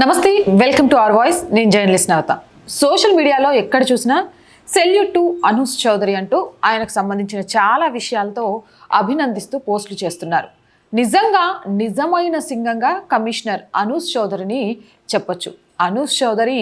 నమస్తే welcome to our voice నేను journalist Navata social మీడియాలో ఎక్కడ చూసినా సెల్యూట్ టు అనూస్ చౌదరి అంటూ ఆయనకు సంబంధించిన చాలా విషయాలతో అభినందిస్తూ పోస్టులు చేస్తున్నారు. నిజంగా నిజమైన సింగంగా కమిషనర్ అనూస్ చౌదరిని చెప్పొచ్చు. అనూస్ చౌదరి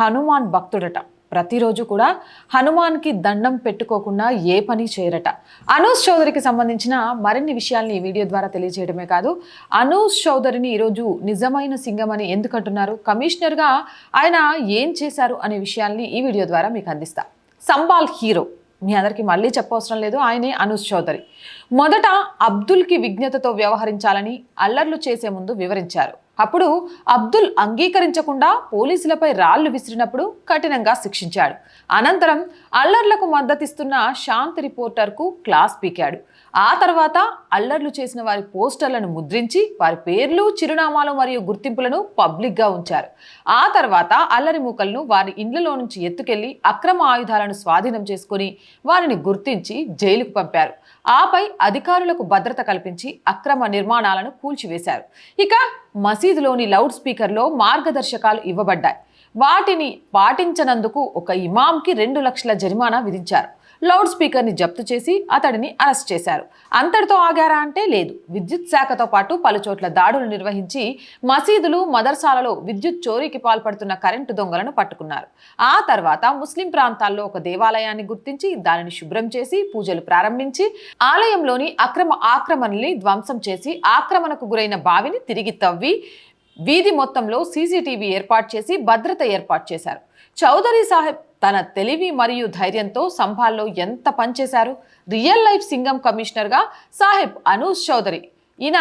హనుమాన్ భక్తుడట. ప్రతిరోజు కూడా హనుమాన్కి దండం పెట్టుకోకుండా ఏ పని చేయరట. అనూస్ చౌదరికి సంబంధించిన మరిన్ని విషయాల్ని ఈ వీడియో ద్వారా తెలియజేయడమే కాదు అనూస్ చౌదరిని ఈరోజు నిజమైన సింగం అని ఎందుకంటున్నారు? కమిషనర్గా ఆయన ఏం చేశారు అనే విషయాల్ని ఈ వీడియో ద్వారా మీకు అందిస్తా. సంబాల్ హీరో. మీ అందరికీ మళ్ళీ చెప్పవసరం లేదు ఆయనే అనూస్ చౌదరి. మొదట అబ్దుల్కి విజ్ఞతతో వ్యవహరించాలని అల్లర్లు చేసే ముందు వివరించారు. అప్పుడు అబ్దుల్ అంగీకరించకుండా పోలీసులపై రాళ్ళు విసిరినప్పుడు కఠినంగా శిక్షించాడు. అనంతరం అల్లర్లకు మద్దతిస్తున్న శాంతి రిపోర్టర్కు క్లాస్ పీకాడు. ఆ తర్వాత అల్లర్లు చేసిన వారి పోస్టర్లను ముద్రించి వారి పేర్లు చిరునామాలు మరియు గుర్తింపులను పబ్లిక్గా ఉంచారు. ఆ తర్వాత అల్లరి మూకలను వారి ఇండ్లలో నుంచి ఎత్తుకెళ్ళి అక్రమ ఆయుధాలను స్వాధీనం చేసుకుని వారిని గుర్తించి జైలుకు పంపారు. ఆపై అధికారులకు భద్రత కల్పించి అక్రమ నిర్మాణాలను కూల్చివేశారు. ఇక మసీదులోని లౌడ్ స్పీకర్లో మార్గదర్శకాలు ఇవ్వబడ్డాయి. వాటిని పాటించనందుకు ఒక ఇమాంకి రెండు లక్షల జరిమానా విధించారు. లౌడ్ స్పీకర్ని జప్తు చేసి అతడిని అరెస్ట్ చేశారు. అంతటితో ఆగారా అంటే లేదు. విద్యుత్ శాఖతో పాటు పలుచోట్ల దాడులు నిర్వహించి మసీదులు మదర్సాలలో విద్యుత్ చోరీకి పాల్పడుతున్న కరెంటు దొంగలను పట్టుకున్నారు. ఆ తర్వాత ముస్లిం ప్రాంతాల్లో ఒక దేవాలయాన్ని గుర్తించి దానిని శుభ్రం చేసి పూజలు ప్రారంభించి ఆలయంలోని అక్రమ ఆక్రమణల్ని ధ్వంసం చేసి ఆక్రమణకు గురైన బావిని తిరిగి తవ్వి వీధి మొత్తంలో సీసీటీవీ ఏర్పాటు చేసి భద్రత ఏర్పాటు చేశారు. చౌదరి సాహెబ్ తన తెలివి మరియు ధైర్యంతో సంభాల్లో ఎంత పనిచేశారు? రియల్ లైఫ్ సింగం కమిషనర్గా సాహెబ్ అనూస్ చౌదరి ఈయన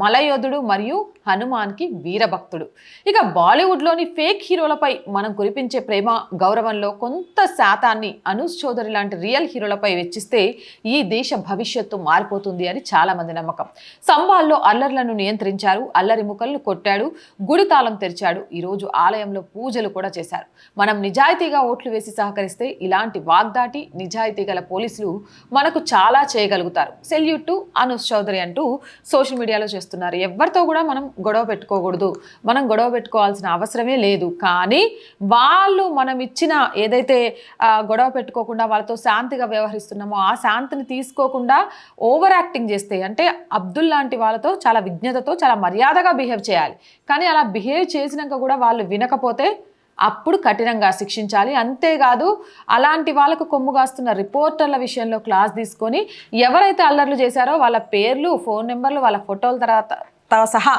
మలయోధుడు మరియు హనుమాన్కి వీరభక్తుడు. ఇక బాలీవుడ్లోని ఫేక్ హీరోలపై మనం కురిపించే ప్రేమ గౌరవంలో కొంత శాతాన్ని అనూజ్ చౌదరి లాంటి రియల్ హీరోలపై వెచ్చిస్తే ఈ దేశ భవిష్యత్తు మారిపోతుంది అని చాలామంది నమ్మకం. సంబాల్లో అల్లర్లను నియంత్రించారు అల్లరి ముఖలను కొట్టాడు గుడి తాళం తెరిచాడు ఈరోజు ఆలయంలో పూజలు కూడా చేశారు. మనం నిజాయితీగా ఓట్లు వేసి సహకరిస్తే ఇలాంటి వాగ్దాటి నిజాయితీ గల పోలీసులు మనకు చాలా చేయగలుగుతారు. సెల్యూట్ టు అనూజ్ చౌదరి అంటూ సోషల్ మీడియాలో చేస్తున్నారు. ఎవరితో కూడా మనం గొడవ పెట్టుకోకూడదు. మనం గొడవ పెట్టుకోవాల్సిన అవసరమే లేదు. కానీ వాళ్ళు మనం ఇచ్చిన ఏదైతే గొడవ పెట్టుకోకుండా వాళ్ళతో శాంతిగా వ్యవహరిస్తున్నామో ఆ శాంతిని తీసుకోకుండా ఓవర్ యాక్టింగ్ చేస్తే అంటే అబ్దుల్ లాంటి వాళ్ళతో చాలా విజ్ఞతతో చాలా మర్యాదగా బిహేవ్ చేయాలి. కానీ అలా బిహేవ్ చేసినాక కూడా వాళ్ళు వినకపోతే అప్పుడు కఠినంగా శిక్షించాలి. అంతేకాదు అలాంటి వాళ్ళకు కొమ్ము కాస్తున్న రిపోర్టర్ల విషయంలో క్లాస్ తీసుకొని ఎవరైతే అల్లర్లు చేశారో వాళ్ళ పేర్లు ఫోన్ నెంబర్లు వాళ్ళ ఫోటోల తర్వాత సహా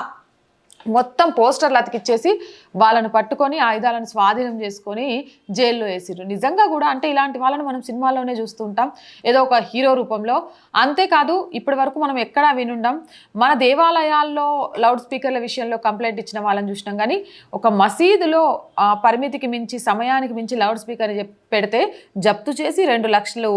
మొత్తం పోస్టర్లు అతికిచ్చేసి వాళ్ళను పట్టుకొని ఆయుధాలను స్వాధీనం చేసుకొని జైల్లో వేసిరు నిజంగా కూడా అంటే ఇలాంటి వాళ్ళని మనం సినిమాల్లోనే చూస్తూ ఉంటాం ఏదో ఒక హీరో రూపంలో. అంతేకాదు ఇప్పటి వరకు మనం ఎక్కడా వినుండం మన దేవాలయాల్లో లౌడ్ స్పీకర్ల విషయంలో కంప్లైంట్ ఇచ్చిన వాళ్ళని చూసినాం. కానీ ఒక మసీదులో ఆ, పరిమితికి మించి సమయానికి మించి లౌడ్ స్పీకర్ చెప్- పెడితే జప్తు చేసి రెండు లక్షలు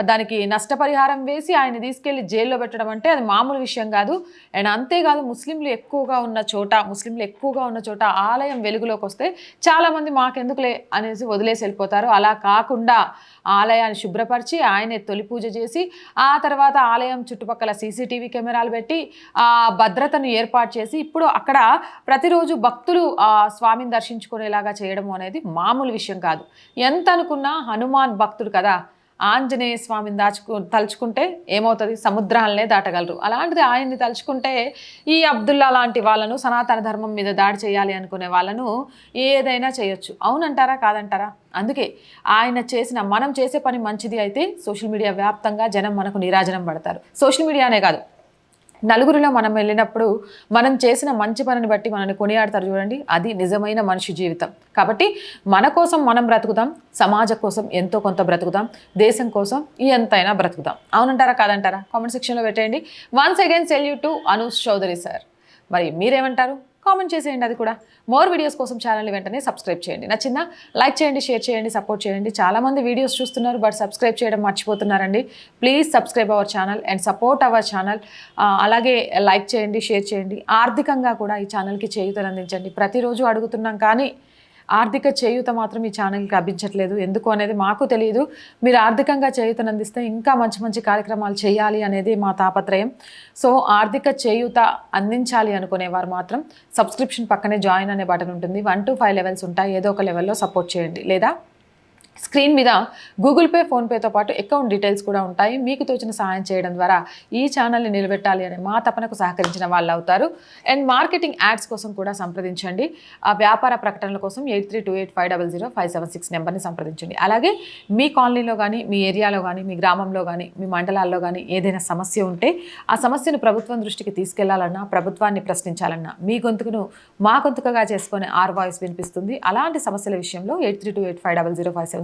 దానికి నష్టపరిహారం వేసి ఆయన తీసుకెళ్ళి జైల్లో పెట్టడం అంటే అది మామూలు విషయం కాదు. అండ్ అంతేకాదు ముస్లింలు ఎక్కువగా ఉన్న చోట ముస్లింలు ఎక్కువగా ఉన్న చోట ఆలయం వెలుగులోకి వస్తే చాలామంది మాకెందుకులే అనేసి వదిలేసి వెళ్ళిపోతారు. అలా కాకుండా ఆలయాన్ని శుభ్రపరిచి ఆయనే తొలి పూజ చేసి ఆ తర్వాత ఆలయం చుట్టుపక్కల సీసీటీవీ కెమెరాలు పెట్టి ఆ భద్రతను ఏర్పాటు చేసి ఇప్పుడు అక్కడ ప్రతిరోజు భక్తులు ఆ స్వామిని దర్శించుకునేలాగా చేయడం అనేది మామూలు విషయం కాదు. ఎంత అనుకున్నా హనుమాన్ భక్తుడు కదా ఆంజనేయ స్వామిని దాచుకు తలుచుకుంటే ఏమవుతుంది? సముద్రాలనే దాటగలరు. అలాంటిది ఆయన్ని తలుచుకుంటే ఈ అబ్దుల్లా లాంటి వాళ్ళను సనాతన ధర్మం మీద దాడి చేయాలి అనుకునే వాళ్ళను ఏదైనా చేయొచ్చు. అవునంటారా? కాదంటారా? అందుకే ఆయన చేసిన మనం చేసే పని మంచిది అయితే సోషల్ మీడియా వ్యాప్తంగా జనం మనకు నీరాజనం పడతారు. సోషల్ మీడియానే కాదు. నలుగురిలో మనం వెళ్ళినప్పుడు మనం చేసిన మంచి పనిని బట్టి మనల్ని కొనియాడతారు చూడండి. అది నిజమైన మనిషి జీవితం. కాబట్టి మన కోసం మనం బ్రతుకుతాం సమాజం కోసం ఎంతో కొంత బ్రతుకుతాం దేశం కోసం ఎంతైనా బ్రతుకుతాం. అవునంటారా కాదంటారా? కామెంట్ సెక్షన్లో పెట్టేయండి. Once again salute to Anush Chowdary sir మరి మీరేమంటారు? కామెంట్ చేసేయండి అది కూడా. మోర్ వీడియోస్ కోసం ఛానల్ని వెంటనే సబ్స్క్రైబ్ చేయండి. నచ్చిందా? లైక్ చేయండి షేర్ చేయండి సపోర్ట్ చేయండి. చాలామంది వీడియోస్ చూస్తున్నారు బట్ సబ్స్క్రైబ్ చేయడం మర్చిపోతున్నారండి. Please subscribe our channel and support our channel అలాగే లైక్ చేయండి షేర్ చేయండి. ఆర్థికంగా కూడా ఈ ఛానల్కి చేయూతలు అందించండి. ప్రతిరోజు అడుగుతున్నాం కానీ ఆర్థిక చేయూత మాత్రం ఈ ఛానల్కి లభించట్లేదు. ఎందుకు అనేది మాకు తెలియదు మీరు ఆర్థికంగా చేయూతను అందిస్తే ఇంకా మంచి మంచి కార్యక్రమాలు చేయాలి అనేది మా తాపత్రయం. సో ఆర్థిక చేయూత అందించాలి అనుకునేవారు మాత్రం సబ్స్క్రిప్షన్ పక్కనే జాయిన్ అనే బటన్ ఉంటుంది. వన్ టు ఫైవ్ లెవెల్స్ ఉంటాయి. ఏదో ఒక లెవెల్లో సపోర్ట్ చేయండి. లేదా స్క్రీన్ మీద గూగుల్ పే ఫోన్పేతో పాటు అకౌంట్ డీటెయిల్స్ కూడా ఉంటాయి. మీకు తోచిన సహాయం చేయడం ద్వారా ఈ ఛానల్ని నిలబెట్టాలి అనే మా తపనకు సహకరించిన వాళ్ళు అవుతారు. అండ్ మార్కెటింగ్ యాడ్స్ కోసం కూడా సంప్రదించండి. ఆ వ్యాపార ప్రకటనల కోసం eight three two eight five double zero five seven six నెంబర్ని సంప్రదించండి. అలాగే మీ కాలనీలో కానీ మీ ఏరియాలో కానీ మీ గ్రామంలో కానీ మీ మండలాల్లో కానీ ఏదైనా సమస్య ఉంటే ఆ సమస్యను ప్రభుత్వం దృష్టికి తీసుకెళ్ళాలన్నా ప్రభుత్వాన్ని ప్రశ్నించాలన్నా మీ గొంతుకును మా గొంతుకగా చేసుకునే ఆర్ వాయిస్ వినిపిస్తుంది. అలాంటి సమస్యల విషయంలో eight three two eight five double zero five seven